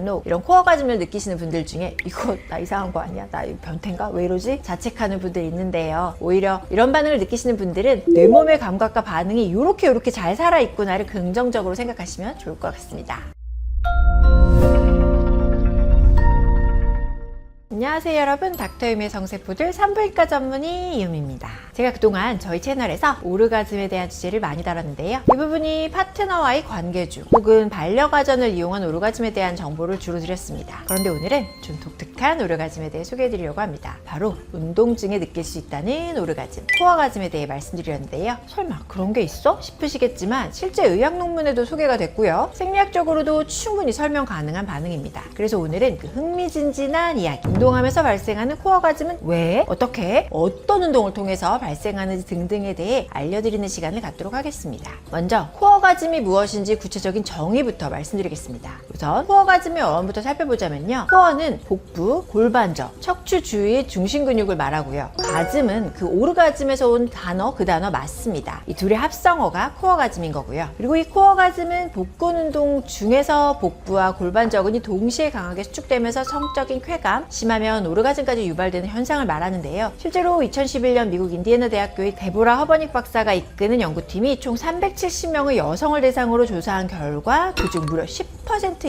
간혹 이런 코어 가짐을 느끼시는 분들 중에 이거 나 이상한 거 아니야? 나 변태인가? 왜 이러지? 자책하는 분들 있는데요. 오히려 이런 반응을 느끼시는 분들은 내 몸의 감각과 반응이 이렇게 이렇게 잘 살아있구나를 긍정적으로 생각하시면 좋을 것 같습니다. 안녕하세요 여러분 닥터유미의 성세포들 산부인과 전문의 이유미입니다 제가 그동안 저희 채널에서 오르가즘에 대한 주제를 많이 다뤘는데요. 이 부분이 파트너와의 관계 중 혹은 반려가전을 이용한 오르가즘에 대한 정보를 주로 드렸습니다. 그런데 오늘은 좀 독특한 오르가즘에 대해 소개해드리려고 합니다. 바로 운동 중에 느낄 수 있다는 오르가즘 코어가즘에 대해 말씀드렸는데요. 설마 그런 게 있어? 싶으시겠지만 실제 의학 논문에도 소개가 됐고요. 생리학적으로도 충분히 설명 가능한 반응입니다. 그래서 오늘은 그 흥미진진한 이야기 운동하면서 발생하는 코어가즘은 왜, 어떻게, 어떤 운동을 통해서 발생하는지 등등에 대해 알려드리는 시간을 갖도록 하겠습니다. 먼저 코어 가즘이 무엇인지 구체적인 정의부터 말씀드리겠습니다. 우선 코어가즘의 어원부터 살펴보자면요. 코어는 복부, 골반저, 척추 주위의 중심 근육을 말하고요. 가즘은 그 오르가즘에서 온 단어, 그 단어 맞습니다. 이 둘의 합성어가 코어가즘인 거고요. 그리고 이 코어가즘은 복근 운동 중에서 복부와 골반저근이 동시에 강하게 수축되면서 성적인 쾌감, 심하면 오르가즘까지 유발되는 현상을 말하는데요. 실제로 2011년 미국 인디애나 대학교의 데보라 허버닉 박사가 이끄는 연구팀이 총 370명의 여성을 대상으로 조사한 결과 그중 무려 10%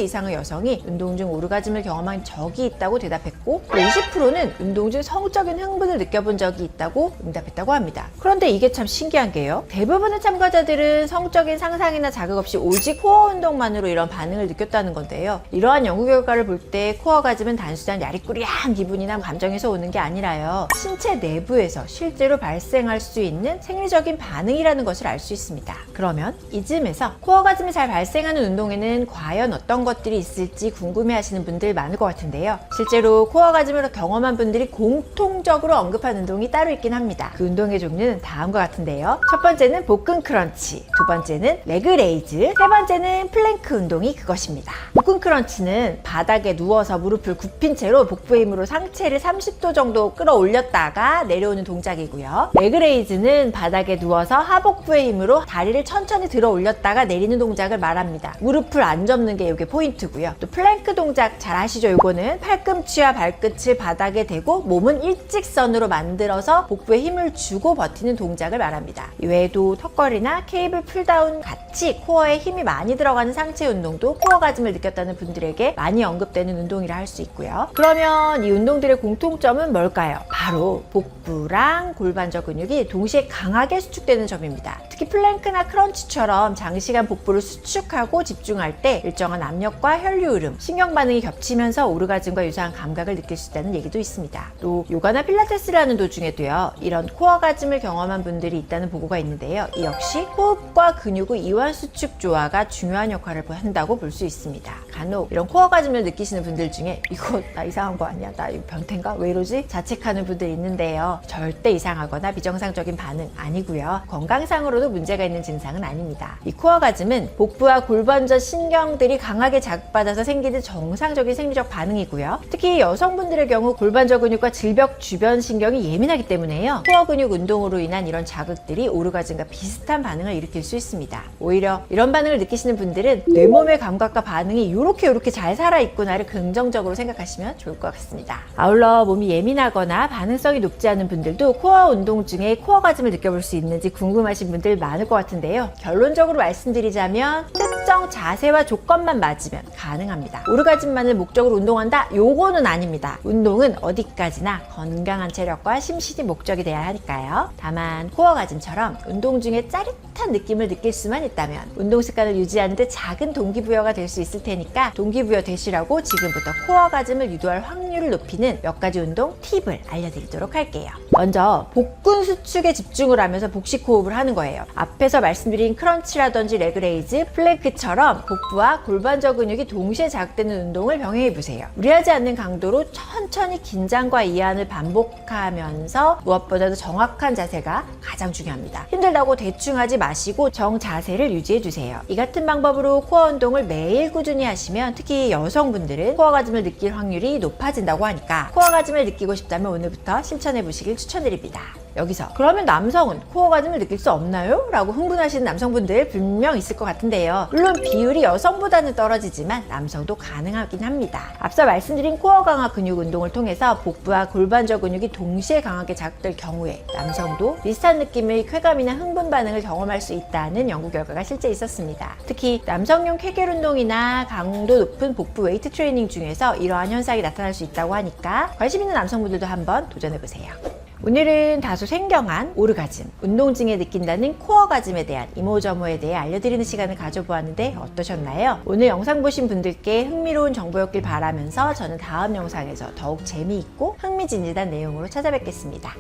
이상의 여성이 운동 중 오르가즘을 경험한 적이 있다고 대답했고 50%는 운동 중 성적인 흥분을 느껴본 적이 있다고 응답했다고 합니다. 그런데 이게 참 신기한 게요. 대부분의 참가자들은 성적인 상상이나 자극 없이 오직 코어 운동만으로 이런 반응을 느꼈다는 건데요. 이러한 연구 결과를 볼 때 코어 가즘은 단순한 야리꾸리한 기분이나 감정에서 오는 게 아니라요. 신체 내부에서 실제로 발생할 수 있는 생리적인 반응이라는 것을 알 수 있습니다. 그러면 이쯤에서 코어 가즘이 잘 발생하는 운동에는 과연 어떤 것들이 있을지 궁금해 하시는 분들 많을 것 같은데요. 실제로 코어 가즘을 경험한 분들이 공통적으로 언급한 운동이 따로 있긴 합니다. 그 운동의 종류는 다음과 같은데요. 첫 번째는 복근 크런치, 두 번째는 레그 레이즈, 세 번째는 플랭크 운동이 그것입니다. 복근 크런치는 바닥에 누워서 무릎을 굽힌 채로 복부의 힘으로 상체를 30도 정도 끌어올렸다가 내려오는 동작이고요. 레그 레이즈는 바닥에 누워서 하복부의 힘으로 다리를 천천히 들어 올렸다가 내리는 동작을 말합니다. 무릎을 안 접는 게 이게 포인트고요. 또 플랭크 동작 잘 아시죠? 이거는 팔꿈치와 발끝을 바닥에 대고 몸은 일직선으로 만들어서 복부에 힘을 주고 버티는 동작을 말합니다. 이외에도 턱걸이나 케이블 풀다운 같이 코어에 힘이 많이 들어가는 상체 운동도 코어 가즘을 느꼈다는 분들에게 많이 언급되는 운동이라 할 수 있고요. 그러면 이 운동들의 공통점은 뭘까요? 바로 복부랑 골반저 근육이 동시에 강하게 수축되는 점입니다. 특히 플랭크나 크런치처럼 장시간 복부를 수축하고 집중할 때 일정한 압력과 혈류 흐름, 신경 반응이 겹치면서 오르가즘과 유사한 감각을 느낄 수 있다는 얘기도 있습니다. 또 요가나 필라테스를 하는 도중에도요. 이런 코어가즘을 경험한 분들이 있다는 보고가 있는데요. 이 역시 호흡과 근육의 이완 수축 조화가 중요한 역할을 한다고 볼 수 있습니다. 간혹 이런 코어가즘을 느끼시는 분들 중에 이거 나 이상한 거 아니야? 나 이거 변태인가? 왜 이러지? 자책하는 분들 있는데요. 절대 이상하거나 비정상적인 반응 아니고요. 건강상으로도 문제가 있는 증상은 아닙니다. 이 코어 가즘은 복부와 골반저 신경들이 강하게 자극받아서 생기는 정상적인 생리적 반응이고요. 특히 여성분들의 경우 골반저 근육과 질벽 주변 신경이 예민하기 때문에요. 코어 근육 운동으로 인한 이런 자극들이 오르가즘과 비슷한 반응을 일으킬 수 있습니다. 오히려 이런 반응을 느끼시는 분들은 내 몸의 감각과 반응이 이렇게 이렇게 잘 살아있구나를 긍정적으로 생각하시면 좋을 것 같습니다. 아울러 몸이 예민하거나 반응성이 높지 않은 분들도 코어 운동 중에 코어가즘을 느껴볼 수 있는지 궁금하신 분들 많을 것 같은데요. 결론적으로 말씀드리자면 특정 자세와 조건만 맞으면 가능합니다. 오르가즘만을 목적으로 운동한다? 요거는 아닙니다. 운동은 어디까지나 건강한 체력과 심신이 목적이 돼야 하니까요. 다만 코어가즘처럼 운동 중에 짜릿한 느낌을 느낄 수만 있다면 운동 습관을 유지하는데 작은 동기부여가 될 수 있을 테니까 동기부여 되시라고 지금부터 코어가즘을 유도할 확률을 높이는 몇 가지 운동 팁을 알려드리도록 할게요. 먼저 복근 수축에 집중을 하면서 복식 호흡을 하는 거예요. 앞에서 말씀드린 크런치라든지 레그레이즈, 플랭크처럼 복부와 골반저 근육이 동시에 자극되는 운동을 병행해 보세요. 무리하지 않는 강도로 천천히 긴장과 이완을 반복하면서 무엇보다도 정확한 자세가 가장 중요합니다. 힘들다고 대충 하지 마시고 정 자세를 유지해 주세요. 이 같은 방법으로 코어 운동을 매일 꾸준히 하시면 특히 여성분들은 코어가즘을 느낄 확률이 높아진다고 하니까 코어가즘을 느끼고 싶다면 오늘부터 실천해 보시길 추천합니다. 추천드립니다. 여기서 그러면 남성은 코어가즘을 느낄 수 없나요? 라고 흥분하시는 남성분들 분명 있을 것 같은데요. 물론 비율이 여성보다는 떨어지지만 남성도 가능하긴 합니다. 앞서 말씀드린 코어 강화 근육 운동을 통해서 복부와 골반저 근육이 동시에 강하게 자극될 경우에 남성도 비슷한 느낌의 쾌감이나 흥분 반응을 경험할 수 있다는 연구 결과가 실제 있었습니다. 특히 남성용 케겔 운동이나 강도 높은 복부 웨이트 트레이닝 중에서 이러한 현상이 나타날 수 있다고 하니까 관심 있는 남성분들도 한번 도전해보세요. 오늘은 다소 생경한 오르가즘, 운동 중에 느낀다는 코어가즘에 대한 이모저모에 대해 알려드리는 시간을 가져보았는데 어떠셨나요? 오늘 영상 보신 분들께 흥미로운 정보였길 바라면서 저는 다음 영상에서 더욱 재미있고 흥미진진한 내용으로 찾아뵙겠습니다.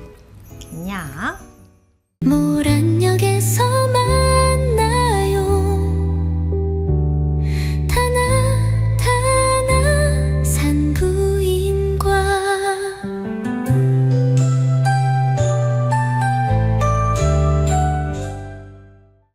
안녕!